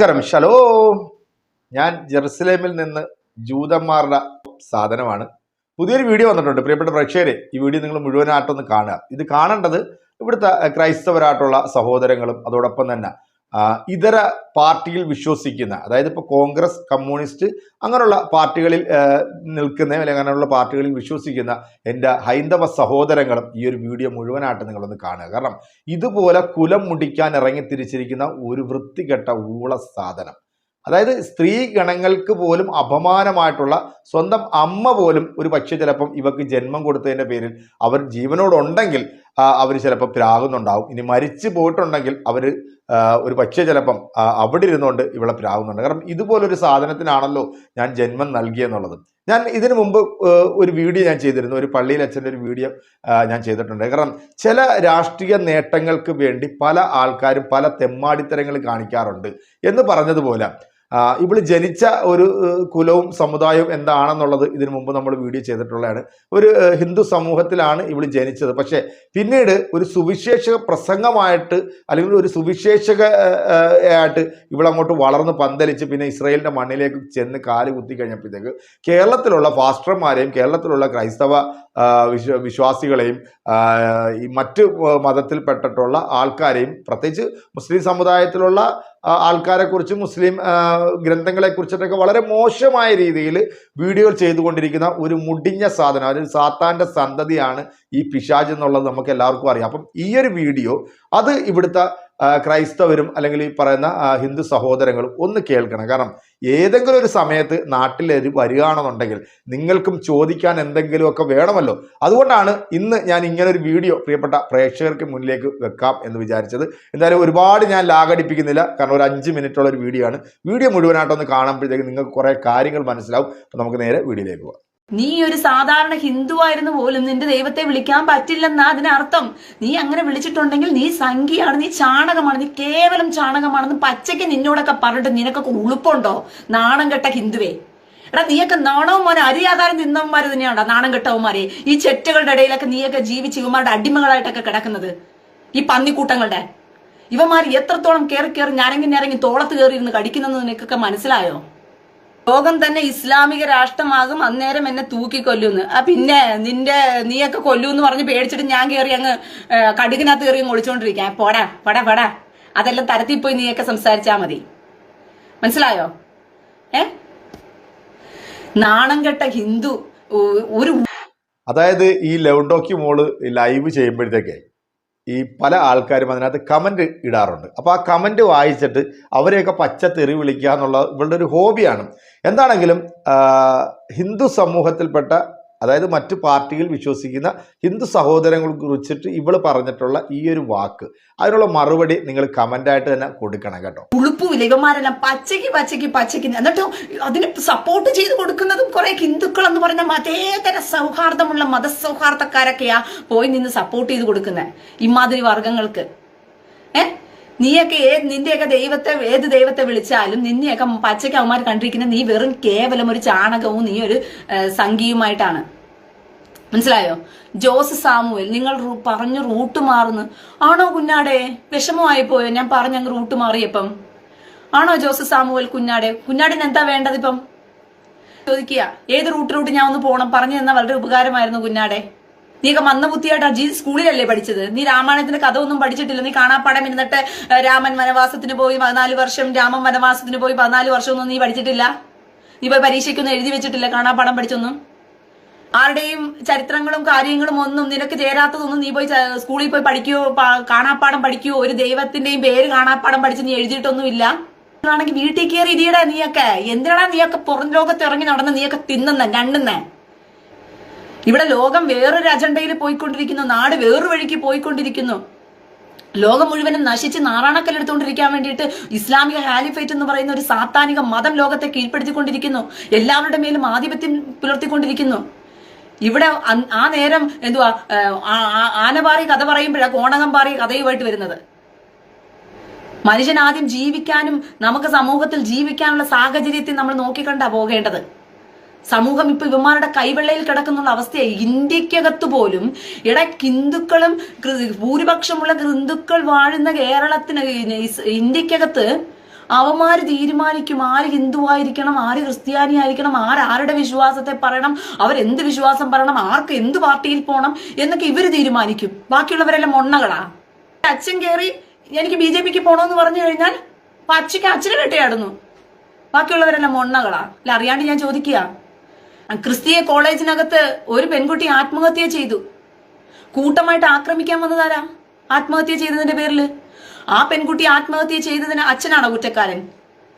നമസ്കാരം. ഷലോ ഞാൻ ജെറുസലേമിൽ നിന്ന് ജൂതന്മാരുടെ സാധനമാണ്. പുതിയൊരു വീഡിയോ വന്നിട്ടുണ്ട്. പ്രിയപ്പെട്ട പ്രേക്ഷകരെ ഈ വീഡിയോ നിങ്ങൾ മുഴുവനായിട്ടൊന്ന് കാണുക. ഇത് കാണേണ്ടത് ഇവിടുത്തെ ക്രൈസ്തവരായിട്ടുള്ള സഹോദരങ്ങളും അതോടൊപ്പം തന്നെ ഇതര പാർട്ടിയിൽ വിശ്വസിക്കുന്ന അതായത് ഇപ്പോൾ കോൺഗ്രസ് കമ്മ്യൂണിസ്റ്റ് അങ്ങനെയുള്ള പാർട്ടികളിൽ നിൽക്കുന്ന അല്ലെങ്കിൽ അങ്ങനെയുള്ള പാർട്ടികളിൽ വിശ്വസിക്കുന്ന എന്റെ ഹൈന്ദവ സഹോദരങ്ങളും ഈ ഒരു വീഡിയോ മുഴുവനായിട്ട് നിങ്ങളൊന്ന് കാണുക. കാരണം ഇതുപോലെ കുലം മുടിക്കാൻ ഇറങ്ങി തിരിച്ചിരിക്കുന്ന ഒരു വൃത്തികെട്ട ഊള സാധനം. അതായത് സ്ത്രീ ഗണങ്ങൾക്ക് പോലും അപമാനമായിട്ടുള്ള സ്വന്തം അമ്മ പോലും ഒരു പക്ഷേ ചിലപ്പം ഇവക്ക് ജന്മം കൊടുത്തതിന്റെ പേരിൽ അവർ ജീവനോടുണ്ടെങ്കിൽ അവർ ചിലപ്പോൾ പ്രാകുന്നുണ്ടാവും. ഇനി മരിച്ചു പോയിട്ടുണ്ടെങ്കിൽ അവർ ഒരു പക്ഷേ ചിലപ്പം അവിടെ ഇരുന്നുകൊണ്ട് ഇവിടെ പ്രാകുന്നുണ്ട്. കാരണം ഇതുപോലൊരു സാധനത്തിനാണല്ലോ ഞാൻ ജന്മം നൽകിയെന്നുള്ളത് ഞാൻ ഇതിനു മുമ്പ് ഒരു വീഡിയോ ഞാൻ ചെയ്തിരുന്നു. ഒരു പള്ളിയിൽ അച്ഛന്റെ ഒരു വീഡിയോ ഞാൻ ചെയ്തിട്ടുണ്ട്. കാരണം ചില രാഷ്ട്രീയ നേട്ടങ്ങൾക്ക് വേണ്ടി പല ആൾക്കാരും പല തെമ്മാടിത്തരങ്ങൾ കാണിക്കാറുണ്ട്. എന്ന് പറഞ്ഞതുപോലെ ആ, ഇവൾ ജനിച്ച ഒരു കുലവും സമുദായവും എന്താണെന്നുള്ളത് ഇതിനു മുമ്പ് നമ്മൾ വീഡിയോ ചെയ്തിട്ടുള്ളതാണ്. ഒരു ഹിന്ദു സമൂഹത്തിലാണ് ഇവൾ ജനിച്ചത്. പക്ഷേ പിന്നീട് ഒരു സുവിശേഷക പ്രസംഗമായിട്ട് അല്ലെങ്കിൽ ഒരു സുവിശേഷക ആയിട്ട് ഇവളങ്ങോട്ട് വളർന്ന് പന്തലിച്ച് പിന്നെ ഇസ്രയേലിന്റെ മണ്ണിലേക്ക് ചെന്ന് കാൽ കുത്തി കഴിഞ്ഞപ്പോഴത്തേക്ക് കേരളത്തിലുള്ള ഫാസ്റ്റർമാരെയും കേരളത്തിലുള്ള ക്രൈസ്തവ വിശ്വ വിശ്വാസികളെയും മറ്റ് മതത്തിൽപ്പെട്ടിട്ടുള്ള ആൾക്കാരെയും പ്രത്യേകിച്ച് മുസ്ലിം സമുദായത്തിലുള്ള ആൾക്കാരെക്കുറിച്ചും മുസ്ലിം ഗ്രന്ഥങ്ങളെ ഗ്രന്ഥങ്ങളെക്കുറിച്ചിട്ടൊക്കെ വളരെ മോശമായ രീതിയിൽ വീഡിയോകൾ ചെയ്തുകൊണ്ടിരിക്കുന്ന ഒരു മുടിഞ്ഞ സാധനം ഒരു സാത്താന്റെ സന്തതിയാണ് ഈ പിശാജ് എന്നുള്ളത് നമുക്ക് എല്ലാവർക്കും അറിയാം. അപ്പം ഈ ഒരു വീഡിയോ അത് ഇവിടുത്തെ ക്രൈസ്തവരും അല്ലെങ്കിൽ ഈ പറയുന്ന ഹിന്ദു സഹോദരങ്ങളും ഒന്ന് കേൾക്കണം. കാരണം ഏതെങ്കിലും ഒരു സമയത്ത് നാട്ടിൽ വരികയാണെന്നുണ്ടെങ്കിൽ നിങ്ങൾക്കും ചോദിക്കാൻ എന്തെങ്കിലുമൊക്കെ വേണമല്ലോ. അതുകൊണ്ടാണ് ഇന്ന് ഞാൻ ഇങ്ങനെ ഒരു വീഡിയോ പ്രിയപ്പെട്ട പ്രേക്ഷകർക്ക് മുന്നിലേക്ക് വെക്കാം എന്ന് വിചാരിച്ചത്. എന്തായാലും ഒരുപാട് ഞാൻ ലാഗടിപ്പിക്കുന്നില്ല കാരണം ഒരു അഞ്ച് മിനിറ്റുള്ള ഒരു വീഡിയോ ആണ്. വീഡിയോ മുഴുവനായിട്ടൊന്ന് കാണുമ്പോഴത്തേക്ക് നിങ്ങൾക്ക് കുറേ കാര്യങ്ങൾ മനസ്സിലാവും. അപ്പം നമുക്ക് നേരെ വീഡിയോയിലേക്ക് പോകാം. നീ ഒരു സാധാരണ ഹിന്ദു ആയിരുന്നു പോലും നിന്റെ ദൈവത്തെ വിളിക്കാൻ പറ്റില്ലെന്നാ അതിനർത്ഥം. നീ അങ്ങനെ വിളിച്ചിട്ടുണ്ടെങ്കിൽ നീ സംഖ്യയാണ് നീ ചാണകമാണ് നീ കേവലം ചാണകമാണെന്ന് പച്ചയ്ക്ക് നിന്നോടൊക്കെ പറഞ്ഞിട്ട് നിനക്കൊക്കെ ഉളുപ്പുണ്ടോ? നാണം കെട്ട ഹിന്ദുവേ. എടാ നീയൊക്കെ മോനെ അരിയാധാരം നിന്നവന്മാർ തന്നെയാണോ നാണം കെട്ടവന്മാരെ? ഈ ചെറ്റുകളുടെ ഇടയിലൊക്കെ നീയൊക്കെ ജീവിച്ച് ഇവന്മാരുടെ അടിമകളായിട്ടൊക്കെ കിടക്കുന്നത്. ഈ പന്നിക്കൂട്ടങ്ങളുടെ. ഇവന്മാർ എത്രത്തോളം കയറി കയറി ഞരങ്ങി ഞരങ്ങി തോളത്ത് കയറി ഇരുന്ന് കടിക്കുന്നെന്ന് നിനക്കൊക്കെ മനസ്സിലായോ? ലോകം തന്നെ ഇസ്ലാമിക രാഷ്ട്രമാകും. അന്നേരം എന്നെ തൂക്കിക്കൊല്ലുന്ന്. ആ പിന്നെ നിന്റെ നീയൊക്കെ കൊല്ലൂന്ന് പറഞ്ഞ് പേടിച്ചിട്ട് ഞാൻ കയറി അങ്ങ് കടുകിനകത്ത് കയറി ഒളിച്ചോണ്ടിരിക്കാൻ ഒളിച്ചോണ്ടിരിക്കാം. പോടാ പടാ പടാ. അതെല്ലാം തരത്തിൽ പോയി നീയൊക്കെ സംസാരിച്ചാ മതി. മനസ്സിലായോ? ഏ? നാണം കെട്ട ഹിന്ദു ഒരു അതായത് ഈ ലൗഡോക്കി മോൾ ലൈവ് ചെയ്യുമ്പോഴത്തേക്ക് ഈ പല ആൾക്കാരും അതിനകത്ത് കമന്റ് ഇടാറുണ്ട്. അപ്പോൾ ആ കമന്റ് വായിച്ചിട്ട് അവരെയൊക്കെ പച്ച തെറി വിളിക്കുക എന്നുള്ള ഇവളുടെ ഒരു ഹോബിയാണ് എന്താണെങ്കിലും ഹിന്ദു സമൂഹത്തിൽപ്പെട്ട അതായത് മറ്റു പാർട്ടിയിൽ വിശ്വസിക്കുന്ന ഹിന്ദു സഹോദരങ്ങളെ കുറിച്ചിട്ട് ഇവൾ പറഞ്ഞിട്ടുള്ള ഈ ഒരു വാക്ക്. അതിനുള്ള മറുപടി നിങ്ങൾ കമന്റായിട്ട് തന്നെ കൊടുക്കണം കേട്ടോ. ഉളുപ്പുമില്ല ഇവന്മാരെല്ലാം പച്ചയ്ക്ക് പച്ചയ്ക്ക് പച്ചയ്ക്ക് എന്നിട്ടോ അതിന് സപ്പോർട്ട് ചെയ്ത് കൊടുക്കുന്നതും കുറെ ഹിന്ദുക്കൾ എന്ന് പറഞ്ഞ മതേതര സൗഹാർദ്ദമുള്ള മതസൗഹാർദ്ദക്കാരൊക്കെയാ പോയി നിന്ന് സപ്പോർട്ട് ചെയ്ത് കൊടുക്കുന്നത് ഇമാതിരി വർഗങ്ങൾക്ക് നീയൊക്കെ ഏത് നിന്റെയൊക്കെ ദൈവത്തെ ഏത് ദൈവത്തെ വിളിച്ചാലും നിന്നെയൊക്കെ പച്ചയ്ക്ക് അവന്മാർ കണ്ടിരിക്കുന്ന നീ വെറും കേവലം ഒരു ചാണകവും നീ ഒരു സംഖ്യയുമായിട്ടാണ്. മനസ്സിലായോ? ജോസ് സാമുവൽ നിങ്ങൾ പറഞ്ഞ് റൂട്ട് മാറുന്നു. ആണോ കുഞ്ഞാടെ? വിഷമമായി പോയോ ഞാൻ പറഞ്ഞ റൂട്ട് മാറിയപ്പം. ആണോ ജോസ് സാമുവൽ കുഞ്ഞാടെ? കുഞ്ഞാടിന് എന്താ വേണ്ടത് ഇപ്പം ചോദിക്കുക. ഏത് റൂട്ടിലോട്ട് ഞാൻ ഒന്ന് പോകണം പറഞ്ഞു തന്നാൽ വളരെ ഉപകാരമായിരുന്നു കുഞ്ഞാടെ. നീയൊക്കെ മന്ദബുദ്ധിയായിട്ട് അജീത് സ്കൂളിലല്ലേ പഠിച്ചത്? നീ രാമായണത്തിന്റെ കഥ ഒന്നും പഠിച്ചിട്ടില്ല. നീ കാണാപ്പാടം ഇരുന്നിട്ട് രാമൻ വനവാസത്തിന് പോയി പതിനാല് വർഷം രാമൻ വനവാസത്തിന് പോയി പതിനാല് വർഷമൊന്നും നീ പഠിച്ചിട്ടില്ല? നീ പോയി പരീക്ഷയ്ക്കൊന്നും എഴുതി വെച്ചിട്ടില്ല കാണാപ്പാടം പഠിച്ചൊന്നും? ആരുടെയും ചരിത്രങ്ങളും കാര്യങ്ങളും ഒന്നും നിനക്ക് ചേരാത്തതൊന്നും നീ പോയി സ്കൂളിൽ പോയി പഠിക്കുകയോ കാണാപ്പാടം പഠിക്കുകയോ ഒരു ദൈവത്തിന്റെയും പേര് കാണാപ്പാടം പഠിച്ച് നീ എഴുതിയിട്ടൊന്നുമില്ല. ആണെങ്കിൽ വീട്ടിൽ കയറി ഇരിയടാ നീയൊക്കെ. എന്തിനാടാ നീയൊക്കെ പുറം ലോകത്ത് ഇറങ്ങി നടന്ന് നീയൊക്കെ തിന്നുന്ന ഞണ്ടുന്നേ ഇവിടെ ലോകം വേറൊരു അജണ്ടയിൽ പോയിക്കൊണ്ടിരിക്കുന്നു നാട് വേറൊരു വഴിക്ക് പോയിക്കൊണ്ടിരിക്കുന്നു. ലോകം മുഴുവനും നശിച്ച് നാറാണക്കല്ലെടുത്തുകൊണ്ടിരിക്കാൻ വേണ്ടിയിട്ട് ഇസ്ലാമിക ഹാലിഫേറ്റ് എന്ന് പറയുന്ന ഒരു സാത്താനിക മതം ലോകത്തെ കീഴ്പ്പെടുത്തിക്കൊണ്ടിരിക്കുന്നു. എല്ലാവരുടെ മേലും ആധിപത്യം പുലർത്തിക്കൊണ്ടിരിക്കുന്നു. ഇവിടെ ആ നേരം എന്തുവാ ആനപാറി കഥ പറയുമ്പോഴാണ് കോണകം പാറി കഥയുമായിട്ട് വരുന്നത്. മനുഷ്യൻ ആദ്യം ജീവിക്കാനും നമുക്ക് സമൂഹത്തിൽ ജീവിക്കാനുള്ള സാഹചര്യത്തിൽ നമ്മൾ നോക്കിക്കണ്ടാ പോകേണ്ടത്. സമൂഹം ഇപ്പൊ ഇവന്മാരുടെ കൈവെള്ളയിൽ കിടക്കുന്ന അവസ്ഥയായി ഇന്ത്യക്കകത്ത് പോലും ഇട ഹിന്ദുക്കളും ഭൂരിപക്ഷമുള്ള ഹിന്ദുക്കൾ വാഴുന്ന കേരളത്തിന് ഇന്ത്യക്കകത്ത് അവന്മാര് തീരുമാനിക്കും ആര് ഹിന്ദുവായിരിക്കണം ആര് ക്രിസ്ത്യാനി ആയിരിക്കണം ആര് ആരുടെ വിശ്വാസത്തെ പറയണം അവരെന്ത് വിശ്വാസം പറയണം ആർക്ക് എന്ത് പാർട്ടിയിൽ പോകണം എന്നൊക്കെ ഇവർ തീരുമാനിക്കും. ബാക്കിയുള്ളവരെല്ലാം മൊണ്ണകളാ. അച്ഛൻ കയറി എനിക്ക് ബി ജെ പിക്ക് പോകണമെന്ന് പറഞ്ഞു കഴിഞ്ഞാൽ അച്ഛക്ക് അച്ഛനെ കെട്ടിയാടുന്നു ബാക്കിയുള്ളവരെല്ലാം മൊണ്ണകളാ. അല്ല അറിയാണ്ട് ഞാൻ ചോദിക്കുക ക്രിസ്തീയ കോളേജിനകത്ത് ഒരു പെൺകുട്ടി ആത്മഹത്യ ചെയ്തു. കൂട്ടമായിട്ട് ആക്രമിക്കാൻ വന്നതാരാ? ആത്മഹത്യ ചെയ്തതിന്റെ പേരിൽ ആ പെൺകുട്ടി ആത്മഹത്യ ചെയ്തതിന് അച്ഛനാണോ കുറ്റക്കാരൻ?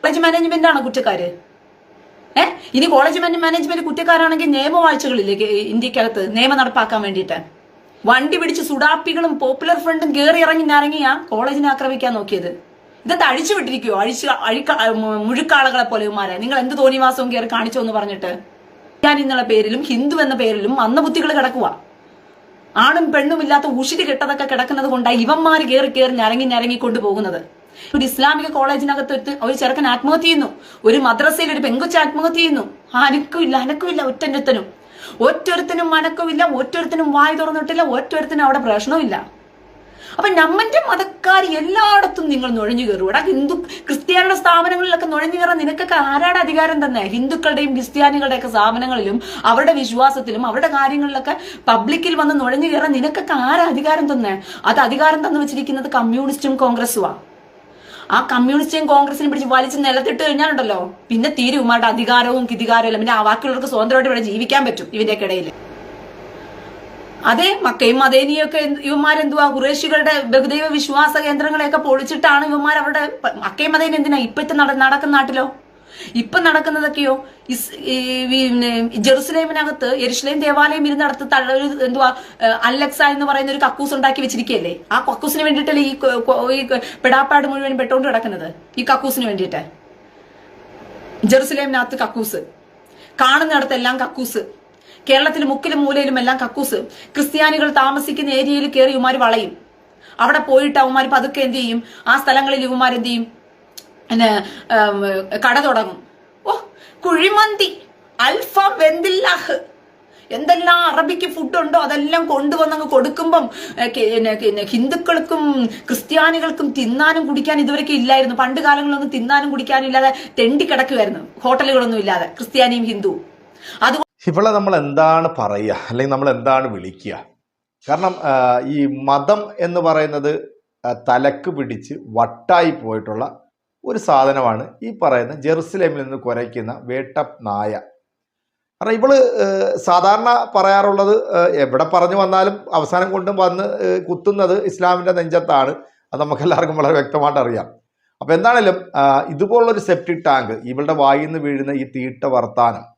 കോളേജ് മാനേജ്മെന്റ് ആണോ കുറ്റക്കാര്? ഏ? ഇനി കോളേജ് മാനേജ്മെന്റ് കുറ്റക്കാരാണെങ്കിൽ നിയമവാഴ്ചകളില്ലേ ഇന്ത്യക്കകത്ത് നിയമം നടപ്പാക്കാൻ വേണ്ടിയിട്ട്? വണ്ടി പിടിച്ച് സുഡാപ്പികളും പോപ്പുലർ ഫ്രണ്ടും കയറി ഇറങ്ങി ഇറങ്ങിയാ കോളേജിനെ ആക്രമിക്കാൻ നോക്കിയത്. ഇതെന്താ അഴിച്ചു വിട്ടിരിക്കുവോ? അഴിച്ച് അഴിക്ക മുഴുക്കാളകളെ മുഴുക്കാളുകളെ പോലെ ഇവന്മാരെ. നിങ്ങൾ എന്ത് തോന്നിവാസവും കയറി കാണിച്ചോ എന്ന് പറഞ്ഞിട്ട്? ഞാൻ എന്നുള്ള പേരിലും ഹിന്ദു എന്ന പേരിലും മന്ദബുദ്ധികൾ കിടക്കുക ആണും പെണ്ണും ഇല്ലാത്ത ഉഷിരി കെട്ടതൊക്കെ കിടക്കുന്നത് കൊണ്ടാണ് ഇവന്മാര് കയറി കയറി ഞരങ്ങി ഞരങ്ങി കൊണ്ടുപോകുന്നത്. ഒരു ഇസ്ലാമിക കോളേജിനകത്ത് ഒരു ചെറുക്കൻ ആത്മഹത്യ ചെയ്യുന്നു. ഒരു മദ്രസയിൽ ഒരു പെങ്കുച്ച ആത്മഹത്യ ചെയ്യുന്നു. അനക്കുമില്ല അനക്കുമില്ല ഒറ്റൊരുത്തനും. ഒറ്റൊരുത്തനും മനക്കുമില്ല ഒറ്റൊരുത്തനും വായി തുറന്നിട്ടില്ല ഒറ്റൊരുത്തനും അവിടെ പ്രശ്നമില്ല അപ്പൊ നമ്മന്റെ മതക്കാർ എല്ലായിടത്തും നിങ്ങൾ നുഴഞ്ഞു കയറും. ഇവിടെ ഹിന്ദു ക്രിസ്ത്യാനിയുടെ സ്ഥാപനങ്ങളിലൊക്കെ നുഴഞ്ഞു കയറാൻ നിനക്കൊക്കെ ആരാടെ അധികാരം തന്നെ? ഹിന്ദുക്കളുടെയും ക്രിസ്ത്യാനികളുടെയൊക്കെ സ്ഥാപനങ്ങളിലും അവരുടെ വിശ്വാസത്തിലും അവരുടെ കാര്യങ്ങളിലൊക്കെ പബ്ലിക്കിൽ വന്ന് നുഴഞ്ഞു കയറാൻ നിനക്കൊക്കെ ആരാ അധികാരം തന്നെ? അത് അധികാരം തന്നു വെച്ചിരിക്കുന്നത് കമ്മ്യൂണിസ്റ്റും കോൺഗ്രസുമാണ് ആ കമ്മ്യൂണിസ്റ്റും കോൺഗ്രസിനും പിടിച്ച് വലിച്ച് നിലത്തിട്ട് കഴിഞ്ഞാലുണ്ടല്ലോ. പിന്നെ തീരുമാരുടെ അധികാരവും കിതികാരവും പിന്നെ ആ ബാക്കിയുള്ളവർക്ക് സ്വതന്ത്രമായിട്ട് ഇവിടെ ജീവിക്കാൻ പറ്റും ഇവന്റെയൊക്കെ ഇടയിൽ അതെ മക്കയും മദേനിയൊക്കെ ഇവന്മാരെന്തുവാ? കുറേശികളുടെ ബഹുദൈവ വിശ്വാസ കേന്ദ്രങ്ങളെയൊക്കെ പൊളിച്ചിട്ടാണ് ഇവന്മാർ അവരുടെ മക്കയും മദേനി എന്തിനാ ഇപ്പത്തെ നട നടക്കുന്ന നാട്ടിലോ? ഇപ്പൊ നടക്കുന്നതൊക്കെയോ? ജെറുസലേമിനകത്ത് യരുഷലേം ദേവാലയം ഇരുന്നടത്ത് നടത്ത ഒരു എന്തുവാ അലക്സ എന്ന് പറയുന്ന ഒരു കക്കൂസ് ഉണ്ടാക്കി വെച്ചിരിക്കുകയല്ലേ? ആ കക്കൂസിന് വേണ്ടിയിട്ടല്ലേ ഈ പെടാപ്പാട് മുഴുവൻ പെട്ടോണ്ട് കിടക്കുന്നത് ഈ കക്കൂസിന് വേണ്ടിയിട്ട്? ജെറുസലേമിനകത്ത് കക്കൂസ്. കാണുന്നിടത്തെല്ലാം കക്കൂസ്. കേരളത്തിൽ മുക്കിലും മൂലയിലും എല്ലാം കക്കൂസ്. ക്രിസ്ത്യാനികൾ താമസിക്കുന്ന ഏരിയയിൽ കയറി ഇവന്മാർ വളയും. അവിടെ പോയിട്ട് അവന്മാർ പതുക്കെ എന്ത് ചെയ്യും? ആ സ്ഥലങ്ങളിൽ ഇവന്മാർ എന്ത് ചെയ്യും? പിന്നെ കട തുടങ്ങും. ഓ കുഴിമന്തി അൽഫാം വെന്തില്ലാഹ്. എന്തെല്ലാം അറബിക്ക് ഫുഡ് ഉണ്ടോ അതെല്ലാം കൊണ്ടുവന്നങ്ങ് കൊടുക്കുമ്പം ഹിന്ദുക്കൾക്കും ക്രിസ്ത്യാനികൾക്കും തിന്നാനും കുടിക്കാൻ ഇതുവരെയൊക്കെ ഇല്ലായിരുന്നു. പണ്ട് കാലങ്ങളിലൊന്നും തിന്നാനും കുടിക്കാനും ഇല്ലാതെ തെണ്ടി കിടക്കുമായിരുന്നു ഹോട്ടലുകളൊന്നും ഇല്ലാതെ. ക്രിസ്ത്യാനിയും ഹിന്ദുവും. അത് ഇവളെ നമ്മൾ എന്താണ് പറയുക? അല്ലെങ്കിൽ നമ്മൾ എന്താണ് വിളിക്കുക? കാരണം ഈ മതം എന്ന് പറയുന്നത് തലക്ക് പിടിച്ച് വട്ടായി പോയിട്ടുള്ള ഒരു സാധനമാണ് ഈ പറയുന്ന ജെറുസലേമിൽ നിന്ന് കുരയ്ക്കുന്ന വേട്ട നായ. കാരണം ഇവൾ സാധാരണ പറയാറുള്ളത് എവിടെ പറഞ്ഞു വന്നാലും അവസാനം കൊണ്ടും വന്ന് കുത്തുന്നത് ഇസ്ലാമിന്റെ നെഞ്ചത്താണ്. അത് നമുക്കെല്ലാവർക്കും വളരെ വ്യക്തമായിട്ട് അറിയാം. അപ്പോൾ എന്താണേലും ഇതുപോലുള്ളൊരു സെപ്റ്റിക് ടാങ്ക് ഇവളുടെ വായിൽ നിന്ന് വീഴുന്ന ഈ തീട്ട വർത്താനം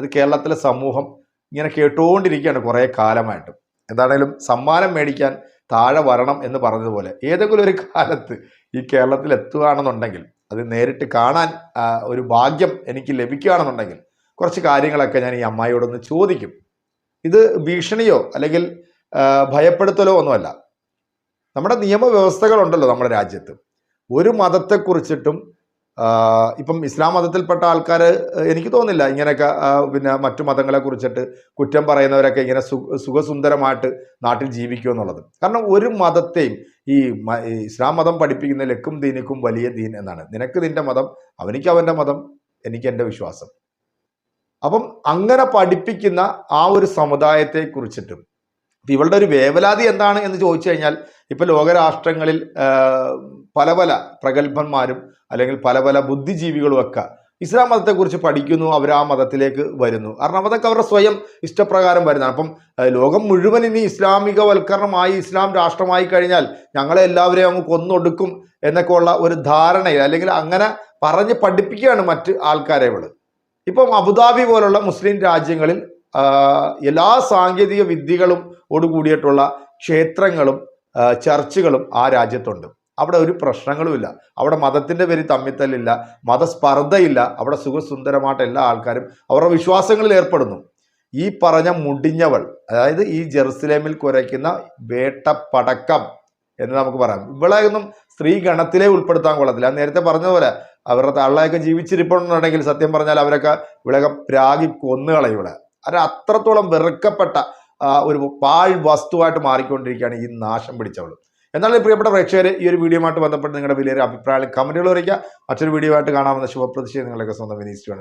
അത് കേരളത്തിലെ സമൂഹം ഇങ്ങനെ കേട്ടുകൊണ്ടിരിക്കുകയാണ് കുറേ കാലമായിട്ട്. എന്താണേലും സമ്മാനം മേടിക്കാൻ താഴെ വരണം എന്ന് പറഞ്ഞതുപോലെ ഏതെങ്കിലും ഒരു കാലത്ത് ഈ കേരളത്തിൽ എത്തുകയാണെന്നുണ്ടെങ്കിൽ അത് നേരിട്ട് കാണാൻ ഒരു ഭാഗ്യം എനിക്ക് ലഭിക്കുകയാണെന്നുണ്ടെങ്കിൽ കുറച്ച് കാര്യങ്ങളൊക്കെ ഞാൻ ഈ അമ്മായിയോടൊന്ന് ചോദിക്കും. ഇത് ഭീഷണിയോ അല്ലെങ്കിൽ ഭയപ്പെടുത്തലോ ഒന്നുമല്ല. നമ്മുടെ നിയമവ്യവസ്ഥകളുണ്ടല്ലോ നമ്മുടെ രാജ്യത്ത്. ഒരു മതത്തെക്കുറിച്ചിട്ടും ഇപ്പം ഇസ്ലാം മതത്തിൽപ്പെട്ട ആൾക്കാർ എനിക്ക് തോന്നുന്നില്ല ഇങ്ങനെയൊക്കെ പിന്നെ മറ്റു മതങ്ങളെ കുറിച്ചിട്ട് കുറ്റം പറയുന്നവരൊക്കെ ഇങ്ങനെ സുഖസുന്ദരമായിട്ട് നാട്ടിൽ ജീവിക്കുക എന്നുള്ളത്. കാരണം ഒരു മതത്തെയും ഈ ഇസ്ലാം മതം പഠിപ്പിക്കുന്ന ലക്കും ദീനിക്കും വലിയ ദീൻ എന്നാണ്. നിനക്ക് നിന്റെ മതം അവനിക്ക് അവന്റെ മതം എനിക്ക് എന്റെ വിശ്വാസം. അപ്പം അങ്ങനെ പഠിപ്പിക്കുന്ന ആ ഒരു സമുദായത്തെ കുറിച്ചിട്ടും ഇവളുടെ ഒരു വേവലാതി എന്താണ് എന്ന് ചോദിച്ചു കഴിഞ്ഞാൽ ഇപ്പൊ ലോകരാഷ്ട്രങ്ങളിൽ പല പല പ്രഗത്ഭന്മാരും അല്ലെങ്കിൽ പല പല ബുദ്ധിജീവികളും ഒക്കെ ഇസ്ലാം മതത്തെക്കുറിച്ച് പഠിക്കുന്നു അവർ ആ മതത്തിലേക്ക് വരുന്നു. കാരണം അതൊക്കെ അവരുടെ സ്വയം ഇഷ്ടപ്രകാരം വരുന്നതാണ്. അപ്പം ലോകം മുഴുവൻ ഇനി ഇസ്ലാമികവൽക്കരണമായി ഇസ്ലാം രാഷ്ട്രമായി കഴിഞ്ഞാൽ ഞങ്ങളെ എല്ലാവരെയും അങ്ങ് കൊന്നൊടുക്കും എന്നൊക്കെ ഉള്ള ഒരു ധാരണയിൽ അല്ലെങ്കിൽ അങ്ങനെ പറഞ്ഞ് പഠിപ്പിക്കുകയാണ് മറ്റ് ആൾക്കാരെ ഇവൾ ഇപ്പം അബുദാബി പോലുള്ള മുസ്ലിം രാജ്യങ്ങളിൽ എല്ലാ സാങ്കേതിക വിദ്യകളും ഓടുകൂടിയിട്ടുള്ള ക്ഷേത്രങ്ങളും ചർച്ചുകളും ആ രാജ്യത്തുണ്ട്. അവിടെ ഒരു പ്രശ്നങ്ങളുമില്ല. അവിടെ മതത്തിന്റെ പേരിൽ തമ്മിത്തല്ലില്ല മതസ്പർദ്ധയില്ല അവിടെ സുഖസുന്ദരമായിട്ട് എല്ലാ ആൾക്കാരും അവരുടെ വിശ്വാസങ്ങളിൽ ഏർപ്പെടുന്നു. ഈ പറഞ്ഞ മുടിഞ്ഞവൾ അതായത് ഈ ജെറുസലേമിൽ കുരയ്ക്കുന്ന വേട്ടപ്പടക്കം എന്ന് നമുക്ക് പറയാം. ഇവിടെ ഒന്നും സ്ത്രീ ഗണത്തിലെ ഉൾപ്പെടുത്താൻ കൊള്ളത്തില്ല. നേരത്തെ പറഞ്ഞതുപോലെ അവരുടെ തള്ളയൊക്കെ ജീവിച്ചിരിപ്പുണ്ടെങ്കിൽ സത്യം പറഞ്ഞാൽ അവരൊക്കെ ഇവിടെയൊക്കെ പ്രാഗി കൊന്നുകളയും ഇവിടെ അത് അത്രത്തോളം വെറുക്കപ്പെട്ട ഒരു പാഴ് വസ്തുവായിട്ട് മാറിക്കൊണ്ടിരിക്കുകയാണ് ഈ നാശം പിടിച്ചവൾ. എന്നാലും പ്രിയപ്പെട്ട പ്രേക്ഷകരെ ഈ ഒരു വീഡിയോയുമായിട്ട് ബന്ധപ്പെട്ട് നിങ്ങളുടെ വലിയൊരു അഭിപ്രായം കമന്റുകൾ അറിയിക്കുക. മറ്റൊരു വീഡിയോ ആയിട്ട് കാണാമെന്ന ശുഭപ്രതീക്ഷ നിങ്ങളുടെ സ്വന്തം വിനീസ് ടു